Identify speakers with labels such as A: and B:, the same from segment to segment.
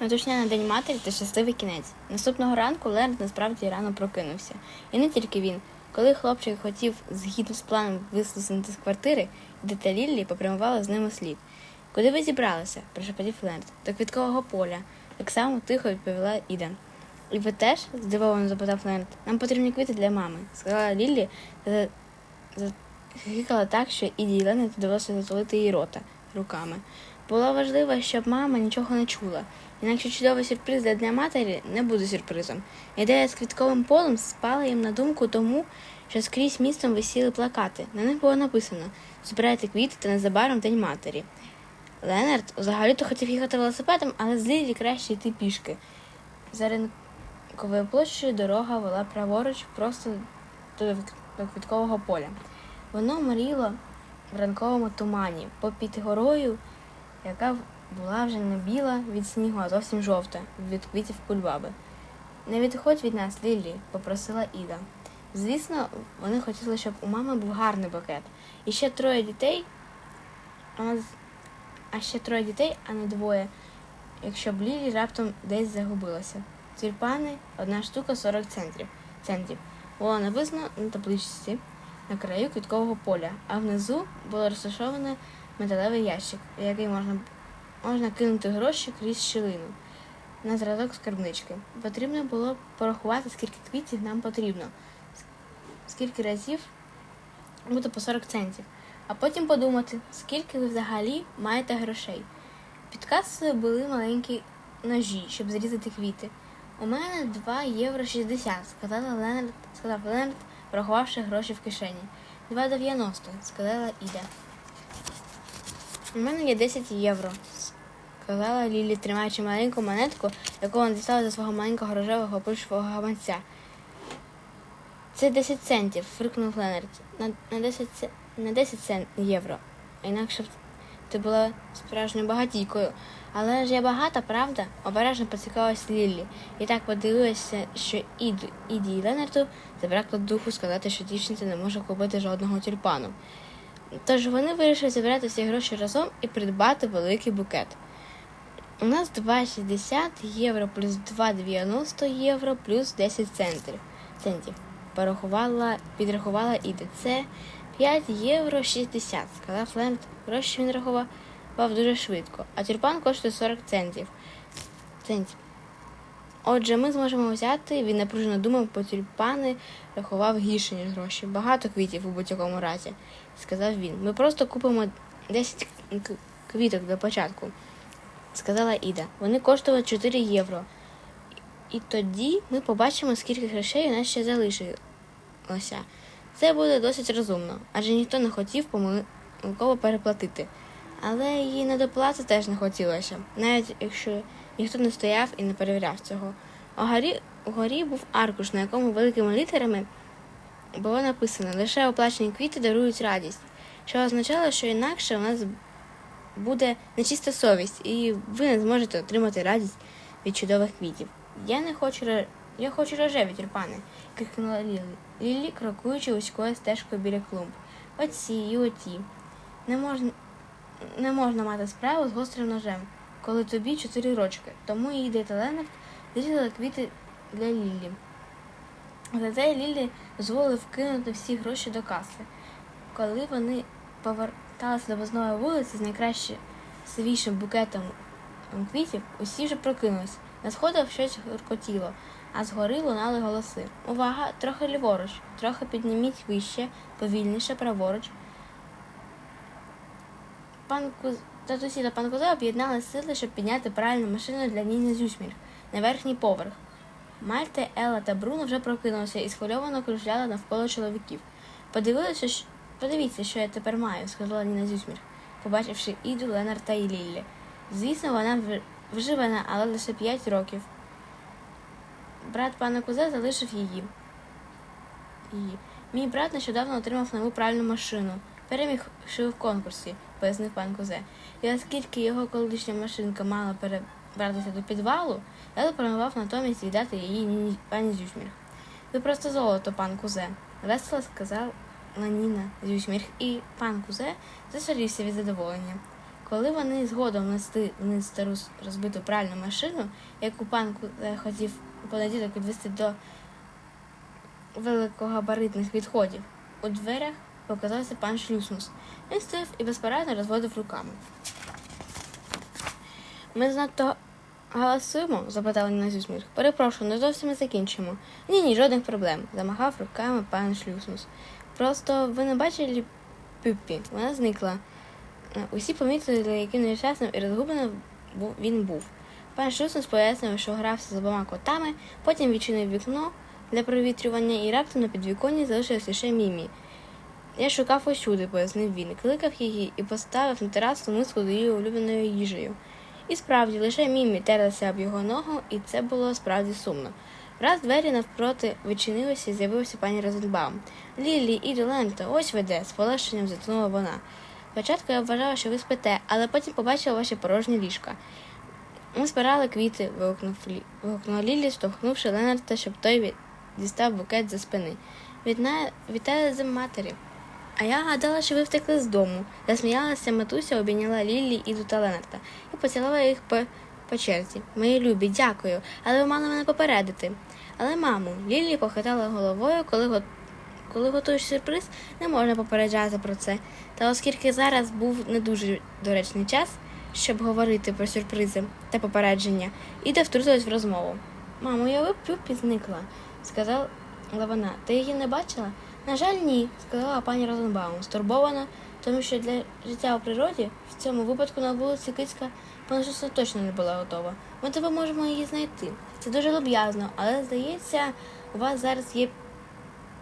A: Метушня на день матері та щасливий кінець. Наступного ранку Лерд насправді рано прокинувся. І не тільки він. Коли хлопчик хотів згідно з планом вислизнути з квартири, та Ліллі попрямували з ним у слід. Куди ви зібралися? прошепотів Ленд. До квіткового поля. Так само тихо відповіла Іда. І ви теж? здивовано запитав Ленд. Нам потрібні квіти для мами, сказала Ліллі та захикала так, що Іді і Ленду довелося затулити її рота руками. Було важливо, щоб мама нічого не чула. Інакше чудовий сюрприз для Дня матері не буде сюрпризом. Ідея з квітковим полем спала їм на думку тому, що скрізь містом висіли плакати. На них було написано Збирайте квіти та незабаром День матері. Ленард взагалі-то хотів їхати велосипедом, але з краще йти пішки. За ринковою площею дорога вела праворуч просто до квіткового поля. Воно моріло в ранковому тумані попід горою, яка була вже не біла від снігу, а зовсім жовта від квітів кульбаби. Не відходь від нас, Ліллі, попросила Іда. Звісно, вони хотіли, щоб у мами був гарний букет. І ще троє дітей, а, а ще троє дітей, а не двоє, якщо б Лілі раптом десь загубилася. Тюльпани одна штука 40 центрів. центів. Було написано на табличці на краю квіткового поля, а внизу було розташоване металевий ящик, в який можна, можна кинути гроші крізь щілину на зразок скарбнички. Потрібно було порахувати, скільки квітів нам потрібно, скільки разів буде по 40 центів, а потім подумати, скільки ви взагалі маєте грошей. Під касою були маленькі ножі, щоб зрізати квіти. У мене 2 євро 60, сказала Ленард, сказав Ленард, порахувавши гроші в кишені. 2,90, сказала Іда. У мене є 10 євро, сказала Лілі, тримаючи маленьку монетку, яку вона дістала зі свого маленького рожевого плюшевого гаманця. Це 10 центів, фрикнув Ленард. На, на 10, на 10 цент євро. А інакше б ти була справжньою багатійкою. Але ж я багата, правда? Обережно поцікавилась Ліллі. І так подивилася, що Іді і Ленарту забракло духу сказати, що дівчинця не може купити жодного тюльпану. Тож вони вирішили зібрати всі гроші разом і придбати великий букет. У нас 2,60 євро плюс 2,90 євро плюс 10 центів. центів. Порахувала, підрахувала Іда. Це 5 євро 60, сказав Ленд. Гроші він рахував дуже швидко, а тюльпан коштує 40 центів. центів. Отже, ми зможемо взяти, він напружено думав, бо тюльпани рахував гірше, ніж гроші. Багато квітів у будь-якому разі, сказав він. Ми просто купимо 10 квіток для початку, сказала Іда. Вони коштували 4 євро. І тоді ми побачимо, скільки грошей у нас ще залишилося. Це буде досить розумно, адже ніхто не хотів помилково переплатити. Але її недоплати теж не хотілося, навіть якщо ніхто не стояв і не перевіряв цього. Угорі, угорі був аркуш, на якому великими літерами було написано лише оплачені квіти дарують радість, що означало, що інакше у нас буде нечиста совість, і ви не зможете отримати радість від чудових квітів. Я не хочу я хочу рожеві тюльпани, крикнула Лілі. Лілі, крокуючи вузькою стежкою біля клумб. Оці і оті. Не можна не можна мати справу з гострим ножем, коли тобі чотири рочки. Тому її дita Ленард зрізала квіти для Лілі. Зате Лілі дозволив кинути всі гроші до каси. Коли вони поверталися до возної вулиці з найкращим букетом квітів, усі вже прокинулись. На сходах щось гуркотіло, а згори лунали голоси. Увага, трохи ліворуч, трохи підніміть вище, повільніше, праворуч. Пан Куз... Татусі та пан Куза об'єднали сили, щоб підняти пральну машину для Ніни Зюсмір на верхній поверх. Мальта, Елла та Бруно вже прокинулися і схвильовано кружляли навколо чоловіків. Подивилися. Подивіться, що я тепер маю, сказала Ніна Зюсмір, побачивши Іду, Ленарта і Ліллі. Звісно, вона вживана, але лише п'ять років. Брат пана Кузе залишив її. її. Мій брат нещодавно отримав нову пральну машину. Перемігши в конкурсі, пояснив пан Кузе. І оскільки його колишня машинка мала перебратися до підвалу, я запропонував натомість віддати її пані Зюсмірг. Ви просто золото, пан Кузе, весело сказала Ніна Зюсмірг, і пан Кузе зашарівся від задоволення. Коли вони згодом несли вниз стару розбиту пральну машину, яку пан Кузе хотів у понеділок відвести до великогабаритних відходів, у дверях показався пан Шлюснус. Він стояв і безпорадно розводив руками. Ми занадто галасуємо? запитав на зусміх. Перепрошую, не зовсім ми закінчимо. Ні, ні, жодних проблем, замахав руками пан Шлюснус. Просто ви не бачили Пюппі, вона зникла. Е, Усі помітили, яким нещасним і розгубленим він був. Пан Шлюснус пояснив, що грався з обома котами, потім відчинив вікно для провітрювання і раптом на підвіконні залишилась лише Мімі. Я шукав усюди, пояснив він, кликав її і поставив на терасу миску з її улюбленою їжею. І справді, лише Мімі терлася об його ногу, і це було справді сумно. Раз двері навпроти відчинилися і з'явилася пані Розенбаум. Лілі, іди ленто, ось веде, з полегшенням зітхнула вона. Спочатку я вважала, що ви спите, але потім побачила ваші порожні ліжка. Ми збирали квіти, вигукнула Лілі, штовхнувши Ленарта, щоб той дістав букет за спини. Вітна... Вітаю з матері. А я гадала, що ви втекли з дому. Засміялася матуся, обійняла Лілі і та Ленарта і поцілувала їх по, по черзі. Мої любі, дякую, але ви мали мене попередити. Але, мамо, Лілі похитала головою, коли, го... коли готуєш сюрприз, не можна попереджати про це. Та оскільки зараз був не дуже доречний час, щоб говорити про сюрпризи та попередження, Іда втрутилась в розмову. Мамо, я Пюпі зникла, сказала вона. Ти її не бачила? На жаль, ні, сказала пані Розенбаум, стурбована, тому що для життя у природі в цьому випадку на вулиці Кицька щось точно не була готова. Ми тебе можемо її знайти. Це дуже люб'язно, але здається, у вас зараз є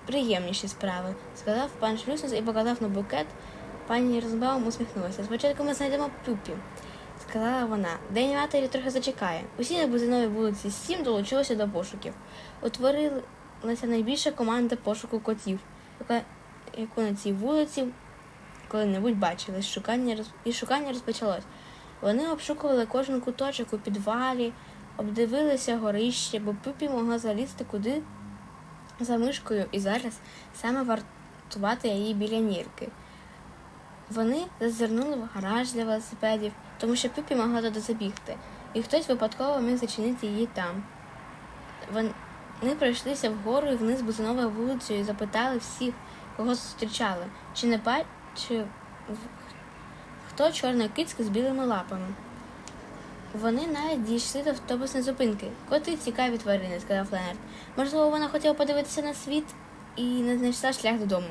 A: приємніші справи, сказав пан Шлюснес і показав на букет. Пані Розенбаум усміхнулася. Спочатку ми знайдемо Пюпі, сказала вона. День матері трохи зачекає. Усі на бузиновій вулиці Сім долучилися до пошуків. Утворилася найбільша команда пошуку котів, яка, яку на цій вулиці коли-небудь бачили. Шукання і шукання розпочалось. Вони обшукували кожен куточок у підвалі, обдивилися горище, бо Пюпі могла залізти куди за мишкою і зараз саме вартувати її біля нірки. Вони зазирнули в гараж для велосипедів, тому що Пюпі могла туди забігти, і хтось випадково міг зачинити її там. Вони пройшлися вгору і вниз бузиновою вулицею і запитали всіх, кого зустрічали, чи не бачив хто чорна кицька з білими лапами. Вони навіть дійшли до автобусної зупинки. Коти цікаві тварини, сказав Ленард. Можливо, вона хотіла подивитися на світ і не знайшла шлях додому.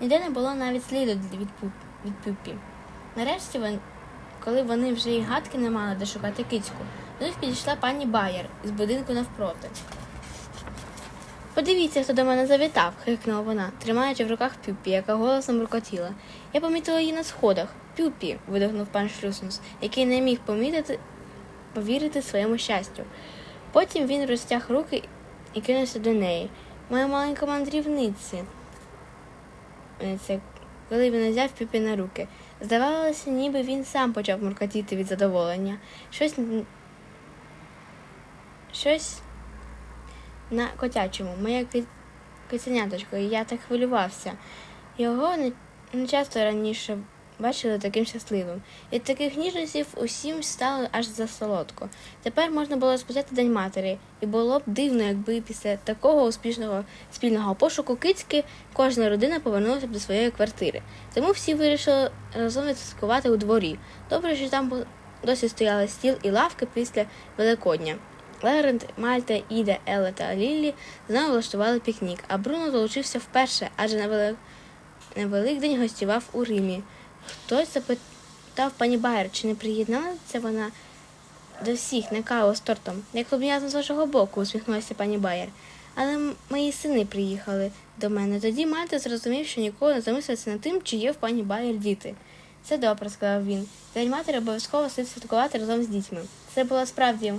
A: Ніде не було навіть сліду від, пуп, від пюпі. Нарешті, коли вони вже й гадки не мали де шукати кицьку, до них підійшла пані Байер із будинку навпроти. Подивіться, хто до мене завітав, крикнула вона, тримаючи в руках Пюпі, яка голосом рукотіла. Я помітила її на сходах. Пюпі, видихнув пан Шлюснус, який не міг помітити, повірити своєму щастю. Потім він розтяг руки і кинувся до неї. Моя маленька мандрівниці. Коли він взяв Пюпі на руки. Здавалося, ніби він сам почав муркотіти від задоволення. Щось. Щось на котячому, моє ки- киценяточко, і я так хвилювався. Його не часто раніше бачили таким щасливим. Від таких ніжностей усім стало аж засолодко. Тепер можна було розпочати День матері, і було б дивно, якби після такого успішного спільного пошуку кицьки кожна родина повернулася б до своєї квартири. Тому всі вирішили разом відсвяткувати у дворі. Добре, що там досі стояли стіл і лавки після Великодня. Лерент, Мальта, Іда, Елла та Лілі знову влаштували пікнік, а Бруно долучився вперше, адже на, Велик... на Великдень гостював у Римі. Хтось запитав пані Байер, чи не приєдналася вона до всіх на каву з тортом. Як люб'язно з вашого боку, усміхнулася пані Байер. Але мої сини приїхали до мене. Тоді Мальта зрозумів, що ніколи не замислився над тим, чи є в пані Байер діти. Це добре, сказав він. День матері обов'язково слід святкувати разом з дітьми. Це було справді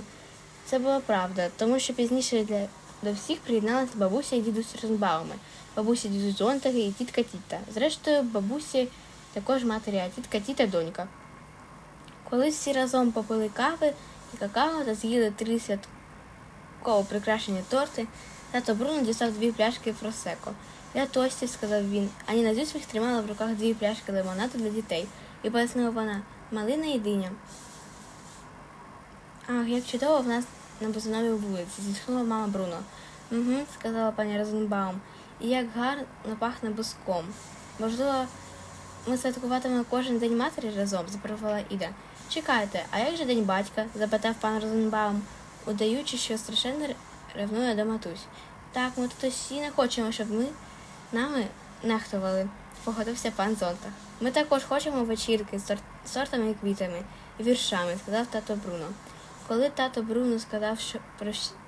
A: це була правда, тому що пізніше для до всіх приєдналися бабуся і дідусь Розенбауми, бабуся дідусь Зонтаги і тітка Тіта. Зрештою, бабусі також матері, а тітка Тіта донька. Коли всі разом попили кави і какао та з'їли три святково прикрашені торти, тато Бруно дістав дві пляшки просеко. Я тості, сказав він, а Ніна Зюсвіх тримала в руках дві пляшки лимонаду для дітей. І пояснила вона, Малина і диня. Ах, як чудово в нас на Бузиновій вулиці, зітхнула мама Бруно. Угу, сказала пані Розенбаум. І як гарно пахне буском. Можливо, ми святкуватимемо кожен день матері разом, запропонувала Іда. Чекайте, а як же день батька? запитав пан Розенбаум, удаючи, що страшенно ревнує до матусь. Так, ми тут усі не хочемо, щоб ми нами нехтували, погодився пан Зонтах. Ми також хочемо вечірки з тортами і квітами, і віршами, сказав тато Бруно. Коли тато Бруно сказав, що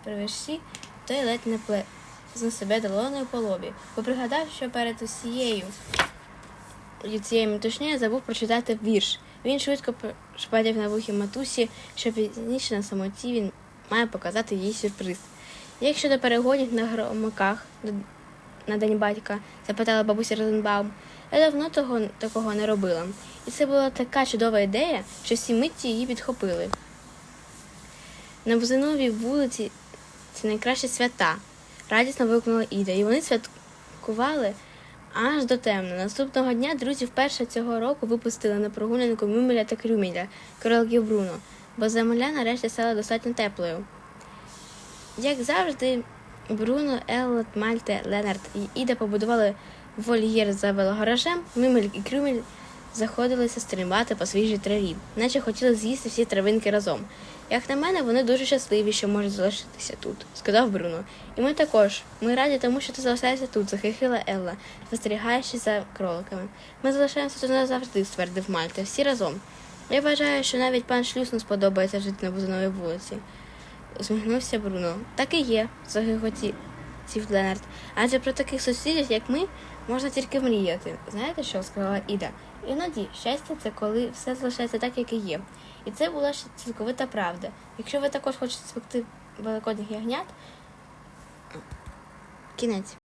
A: про вірші, той ледь не плезнув себе долоною по лобі, бо пригадав, що перед усією від цієї метушні забув прочитати вірш. Він швидко шпадяв на вухі матусі, що пізніше на самоті він має показати їй сюрприз. Як щодо перегонів на громиках на день батька? запитала бабуся Розенбаум. Я давно того такого не робила. І це була така чудова ідея, що всі митті її підхопили. На Бузиновій вулиці це найкращі свята, радісно вигукнула Іда, і вони святкували аж до темно. Наступного дня друзі вперше цього року випустили на прогулянку Мюмеля та Крюмеля, королків Бруно, бо земля нарешті стала достатньо теплою. Як завжди, Бруно, Еллот, Мальте, Ленард і Іда побудували вольєр за велогаражем, Мюмель і Крюмель заходилися стрибати по свіжій траві, наче хотіли з'їсти всі травинки разом. Як на мене, вони дуже щасливі, що можуть залишитися тут, сказав Бруно. І ми також. Ми раді тому, що ти залишаєшся тут, захихила Елла, спостерігаючи за кроликами. Ми залишаємося тут назавжди, ствердив Мальта, всі разом. Я вважаю, що навіть пан Шлюсну сподобається жити на Бузиновій вулиці. Усміхнувся Бруно. Так і є, загиготів Ленард. Адже про таких сусідів, як ми, можна тільки мріяти. Знаєте, що сказала Іда? Іноді щастя це коли все залишається так, як і є. І це була цілковита правда. Якщо ви також хочете спекти великодніх ягнят, кінець.